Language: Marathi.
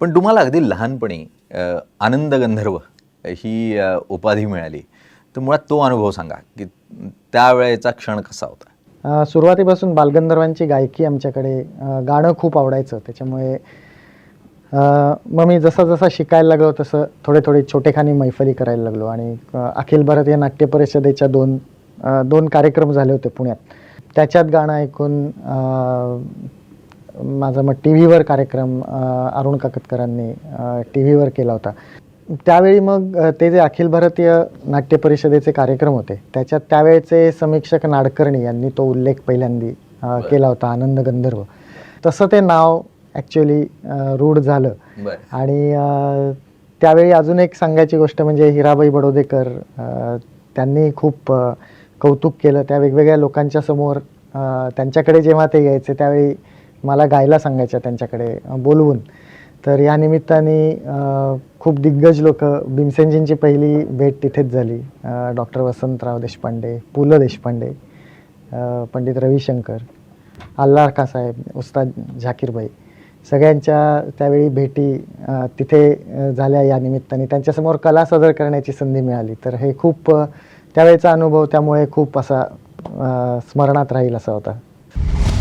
पण तुम्हाला अगदी लहानपणी आनंद गंधर्व ही उपाधी मिळाली. तर मुळात तो अनुभव सांगा की त्यावेळेचा क्षण कसा होता? सुरुवातीपासून बालगंधर्वांची गायकी आमच्याकडे गाणं खूप आवडायचं. त्याच्यामुळे मग मी जसा जसा शिकायला लागलो तसं थोडे थोडे छोटेखानी मैफली करायला लागलो. आणि अखिल भारतीय नाट्य परिषदेच्या दोन दोन कार्यक्रम झाले होते पुण्यात. त्याच्यात गाणं ऐकून माझा मग टी व्हीवर कार्यक्रम अरुण काकतकरांनी टी व्हीवर केला होता. त्यावेळी मग ते जे अखिल भारतीय नाट्य परिषदेचे कार्यक्रम होते त्याच्यात त्यावेळेचे समीक्षक नाडकर्णी यांनी तो उल्लेख पहिल्यांदी केला होता आनंद गंधर्व. तसं ते नाव ॲक्च्युली रूढ झालं. आणि त्यावेळी अजून एक सांगायची गोष्ट म्हणजे हिराबाई बडोदेकर त्यांनी खूप कौतुक केलं. त्या वेगवेगळ्या लोकांच्या समोर त्यांच्याकडे जेव्हा ते यायचे त्यावेळी मला गायला सांगायच्या त्यांच्याकडे बोलवून. तर या निमित्ताने खूप दिग्गज लोक भीमसेनजींची पहिली भेट तिथेच झाली. डॉक्टर वसंतराव देशपांडे पु ल देशपांडे पंडित रविशंकर अल्लार साहेब उस्ताद झाकीरबाई. सगळ्यांच्या त्यावेळी भेटी तिथे झाल्या या निमित्ताने. त्यांच्यासमोर कला सादर करण्याची संधी मिळाली. तर हे खूप त्यावेळेचा अनुभव त्यामुळे खूप असा स्मरणात राहील असा होता.